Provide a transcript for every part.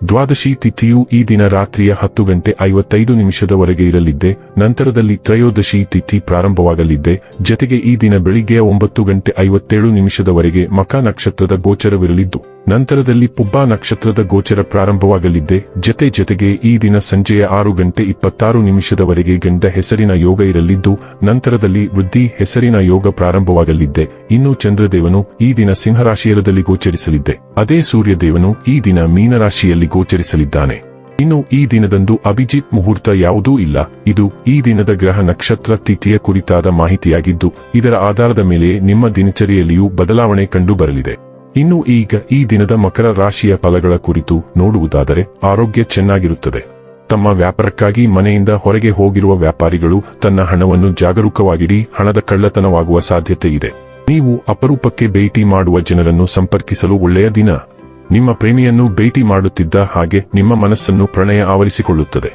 ದ್ವಾದಶಿ ತಿಥಿಯು ಈ ದಿನ ರಾತ್ರಿಯ ಹತ್ತು ಗಂಟೆ ಐವತ್ತೈದು ನಿಮಿಷದವರೆಗೆ ಇರಲಿದ್ದೆ, ನಂತರದಲ್ಲಿ ತ್ರಯೋದಶಿ ತಿಥಿ ಪ್ರಾರಂಭವಾಗಲಿದ್ದೆ, ಜತೆಗೆ ಈ ದಿನ ಬೆಳಿಗ್ಗೆಯ ಒಂಬತ್ತು ಗಂಟೆ ಐವತ್ತೇಳು ನಿಮಿಷದವರೆಗೆ ಮಕ ನಕ್ಷತ್ರದ ಗೋಚರವಿರಲಿದ್ದು, ನಂತರದಲ್ಲಿ ಪುಬ್ಬಾ ನಕ್ಷತ್ರದ ಗೋಚರ ಪ್ರಾರಂಭವಾಗಲಿದ್ದೆ, ಜತೆ ಜತೆಗೆ ಈ ದಿನ ಸಂಜೆಯ ಆರು ಗಂಟೆ ಇಪ್ಪತ್ತಾರು ನಿಮಿಷದವರೆಗೆ ಗಂಡ ಹೆಸರಿನ ಯೋಗ ಇರಲಿದ್ದು, ನಂತರದಲ್ಲಿ ವೃದ್ಧಿ ಹೆಸರಿನ ಯೋಗ ಪ್ರಾರಂಭವಾಗಲಿದ್ದೆ, ಇನ್ನು ಚಂದ್ರದೇವನು ಈ ದಿನ ಸಿಂಹರಾಶಿಯರದಲ್ಲಿ ಗೋಚರಿಸಲಿದ್ದೆ, ಅದೇ ಸೂರ್ಯದೇವನು ಈ ದಿನ ಮೀನರಾಶಿಯಲ್ಲಿ ಗೋಚರಿಸಲಿದ್ದಾನೆ. ಇನ್ನು ಈ ದಿನದಂದು ಅಭಿಜಿತ್ ಮುಹೂರ್ತ ಯಾವುದೂ ಇಲ್ಲ. ಇದು ಈ ದಿನದ ಗ್ರಹ ನಕ್ಷತ್ರ ತಿಥಿಯ ಕುರಿತಾದ ಮಾಹಿತಿಯಾಗಿದ್ದು, ಇದರ ಆಧಾರದ ಮೇಲೆ ನಿಮ್ಮ ದಿನಚರಿಯಲ್ಲಿಯೂ ಬದಲಾವಣೆ ಕಂಡು ಬರಲಿದೆ ಇನ್ನು ಈಗ ಈ ದಿನದ ಮಕರ ರಾಶಿಯ ಫಲಗಳ ಕುರಿತು ನೋಡುವುದಾದರೆ, ಆರೋಗ್ಯ ಚೆನ್ನಾಗಿರುತ್ತದೆ. ತಮ್ಮ ವ್ಯಾಪಾರಕ್ಕಾಗಿ ಮನೆಯಿಂದ ಹೊರಗೆ ಹೋಗಿರುವ ವ್ಯಾಪಾರಿಗಳು ತನ್ನ ಹಣವನ್ನು ಜಾಗರೂಕವಾಗಿಡಿ ಹಣದ ಕಳ್ಳತನವಾಗುವ ಸಾಧ್ಯತೆ ಇದೆ. ನೀವು ಅಪರೂಪಕ್ಕೆ ಭೇಟಿ ಮಾಡುವ ಜನರನ್ನು ಸಂಪರ್ಕಿಸಲು ಒಳ್ಳೆಯ ದಿನ. ನಿಮ್ಮ ಪ್ರೇಮಿಯನ್ನು ಭೇಟಿ ಮಾಡುತ್ತಿದ್ದ ಹಾಗೆ ನಿಮ್ಮ ಮನಸ್ಸನ್ನು ಪ್ರಣಯ ಆವರಿಸಿಕೊಳ್ಳುತ್ತದೆ.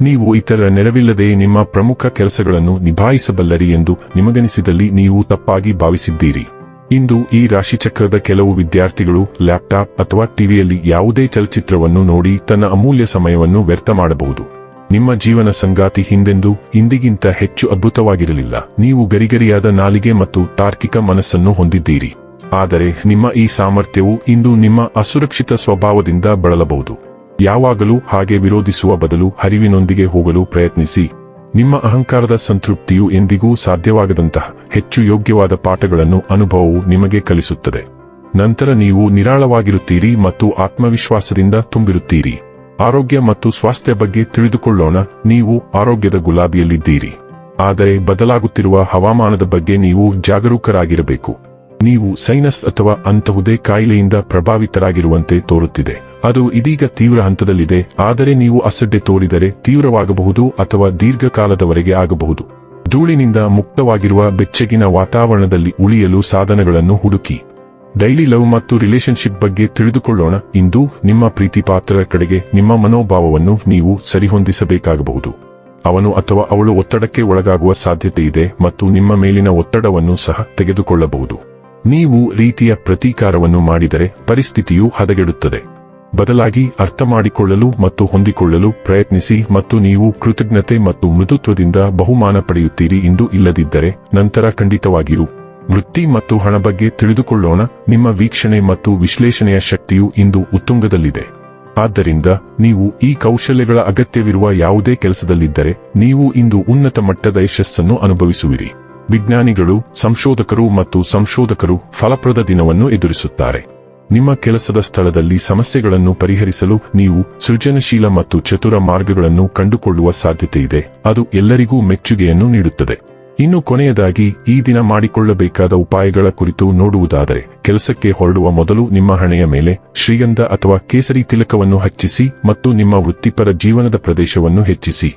ನೀವು ಇತರ ನೆರವಿಲ್ಲದೆ ನಿಮ್ಮ ಪ್ರಮುಖ ಕೆಲಸಗಳನ್ನು ನಿಭಾಯಿಸಬಲ್ಲರಿ ಎಂದು ನಿಮಗನಿಸಿದಲ್ಲಿ ನೀವು ತಪ್ಪಾಗಿ ಭಾವಿಸಿದ್ದೀರಿ. ಇಂದು ಈ ರಾಶಿಚಕ್ರದ ಕೆಲವು ವಿದ್ಯಾರ್ಥಿಗಳು ಲ್ಯಾಪ್ಟಾಪ್ ಅಥವಾ ಟಿವಿಯಲ್ಲಿ ಯಾವುದೇ ಚಲಚಿತ್ರವನ್ನು ನೋಡಿ ತನ್ನ ಅಮೂಲ್ಯ ಸಮಯವನ್ನು ವ್ಯರ್ಥ ಮಾಡಬಹುದು. ನಿಮ್ಮ ಜೀವನ ಸಂಗಾತಿ ಹಿಂದೆಂದೂ ಇಂದಿಗಿಂತ ಹೆಚ್ಚು ಅದ್ಭುತವಾಗಿರಲಿಲ್ಲ. ನೀವು ಗರಿಗರಿಯಾದ ನಾಲಿಗೆ ಮತ್ತು ತಾರ್ಕಿಕ ಮನಸ್ಸನ್ನು ಹೊಂದಿದ್ದೀರಿ. ಆದರೆ ನಿಮ್ಮ ಈ ಸಾಮರ್ಥ್ಯವು ಇಂದು ನಿಮ್ಮ ಅಸುರಕ್ಷಿತ ಸ್ವಭಾವದಿಂದ ಬಳಲಬಹುದು. ಯಾವಾಗಲೂ ಹಾಗೆ ವಿರೋಧಿಸುವ ಬದಲು ಹರಿವಿನೊಂದಿಗೆ ಹೋಗಲು ಪ್ರಯತ್ನಿಸಿ. ನಿಮ್ಮ ಅಹಂಕಾರದ ಸಂತೃಪ್ತಿಯು ಎಂದಿಗೂ ಸಾಧ್ಯವಾಗದಂತಹ ಹೆಚ್ಚು ಯೋಗ್ಯವಾದ ಪಾಠಗಳನ್ನು ಅನುಭವವು ನಿಮಗೆ ಕಲಿಸುತ್ತದೆ. ನಂತರ ನೀವು ನಿರಾಳವಾಗಿರುತ್ತೀರಿ ಮತ್ತು ಆತ್ಮವಿಶ್ವಾಸದಿಂದ ತುಂಬಿರುತ್ತೀರಿ. ಆರೋಗ್ಯ ಮತ್ತು ಸ್ವಾಸ್ಥ್ಯ ಬಗ್ಗೆ ತಿಳಿದುಕೊಳ್ಳೋಣ, ನೀವು ಆರೋಗ್ಯದ ಗುಲಾಬಿಯಲ್ಲಿದ್ದೀರಿ. ಆದರೆ ಬದಲಾಗುತ್ತಿರುವ ಹವಾಮಾನದ ಬಗ್ಗೆ ನೀವು ಜಾಗರೂಕರಾಗಿರಬೇಕು. ನೀವು ಸೈನಸ್ ಅಥವಾ ಅಂತಹುದೇ ಕಾಯಿಲೆಯಿಂದ ಪ್ರಭಾವಿತರಾಗಿರುವಂತೆ ತೋರುತ್ತಿದೆ. ಅದು ಇದೀಗ ತೀವ್ರ ಹಂತದಲ್ಲಿದೆ, ಆದರೆ ನೀವು ಅಸಡ್ಡೆ ತೋರಿದರೆ ತೀವ್ರವಾಗಬಹುದು ಅಥವಾ ದೀರ್ಘಕಾಲದವರೆಗೆ ಆಗಬಹುದು. ಧೂಳಿನಿಂದ ಮುಕ್ತವಾಗಿರುವ ಬೆಚ್ಚಗಿನ ವಾತಾವರಣದಲ್ಲಿ ಉಳಿಯಲು ಸಾಧನಗಳನ್ನು ಹುಡುಕಿ. ಡೈಲಿ ಲವ್ ಮತ್ತು ರಿಲೇಶನ್ಶಿಪ್ ಬಗ್ಗೆ ತಿಳಿದುಕೊಳ್ಳೋಣ. ಇಂದು ನಿಮ್ಮ ಪ್ರೀತಿ ಪಾತ್ರರ ಕಡೆಗೆ ನಿಮ್ಮ ಮನೋಭಾವವನ್ನು ನೀವು ಸರಿಹೊಂದಿಸಬೇಕಾಗಬಹುದು. ಅವನು ಅಥವಾ ಅವಳು ಒತ್ತಡಕ್ಕೆ ಒಳಗಾಗುವ ಸಾಧ್ಯತೆ ಇದೆ ಮತ್ತು ನಿಮ್ಮ ಮೇಲಿನ ಒತ್ತಡವನ್ನು ಸಹ ತೆಗೆದುಕೊಳ್ಳಬಹುದು. ನೀವು ರೀತಿಯ ಪ್ರತೀಕಾರವನ್ನು ಮಾಡಿದರೆ ಪರಿಸ್ಥಿತಿಯು ಹದಗೆಡುತ್ತದೆ. ಬದಲಾಗಿ ಅರ್ಥ ಮಾಡಿಕೊಳ್ಳಲು ಮತ್ತು ಹೊಂದಿಕೊಳ್ಳಲು ಪ್ರಯತ್ನಿಸಿ ಮತ್ತು ನೀವು ಕೃತಜ್ಞತೆ ಮತ್ತು ಮೃದುತ್ವದಿಂದ ಬಹುಮಾನ ಪಡೆಯುತ್ತೀರಿ ಎಂದು ಇಲ್ಲದಿದ್ದರೆ ನಂತರ ಖಂಡಿತವಾಗಿಯೂ ವೃತ್ತಿ ಮತ್ತು ಹಣ ಬಗ್ಗೆ ತಿಳಿದುಕೊಳ್ಳೋಣ, ನಿಮ್ಮ ವೀಕ್ಷಣೆ ಮತ್ತು ವಿಶ್ಲೇಷಣೆಯ ಶಕ್ತಿಯು ಇಂದು ಉತ್ತುಂಗದಲ್ಲಿದೆ. ಆದ್ದರಿಂದ ನೀವು ಈ ಕೌಶಲ್ಯಗಳ ಅಗತ್ಯವಿರುವ ಯಾವುದೇ ಕೆಲಸದಲ್ಲಿದ್ದರೆ ನೀವು ಇಂದು ಉನ್ನತ ಮಟ್ಟದ ಯಶಸ್ಸನ್ನು ಅನುಭವಿಸುವಿರಿ. ವಿಜ್ಞಾನಿಗಳು, ಸಂಶೋಧಕರು ಮತ್ತು ಸಂಶೋಧಕರು ಫಲಪ್ರದ ದಿನವನ್ನು ಎದುರಿಸುತ್ತಾರೆ. ನಿಮ್ಮ ಕೆಲಸದ ಸ್ಥಳದಲ್ಲಿ ಸಮಸ್ಯೆಗಳನ್ನು ಪರಿಹರಿಸಲು ನೀವು ಸೃಜನಶೀಲ ಮತ್ತು ಚತುರ ಮಾರ್ಗಗಳನ್ನು ಕಂಡುಕೊಳ್ಳುವ ಸಾಧ್ಯತೆಯಿದೆ ಅದು ಎಲ್ಲರಿಗೂ ಮೆಚ್ಚುಗೆಯನ್ನು ನೀಡುತ್ತದೆ. ಇನ್ನು ಕೊನೆಯದಾಗಿ, ಈ ದಿನ ಮಾಡಿಕೊಳ್ಳಬೇಕಾದ ಉಪಾಯಗಳ ಕುರಿತು ನೋಡುವುದಾದರೆ, ಕೆಲಸಕ್ಕೆ ಹೊರಡುವ ಮೊದಲು ನಿಮ್ಮ ಹಣೆಯ ಮೇಲೆ ಶ್ರೀಗಂಧ ಅಥವಾ ಕೇಸರಿ ತಿಲಕವನ್ನು ಹಚ್ಚಿಸಿ ಮತ್ತು ನಿಮ್ಮ ವೃತ್ತಿಪರ ಜೀವನದ ಪ್ರದೇಶವನ್ನು ಹೆಚ್ಚಿಸಿ.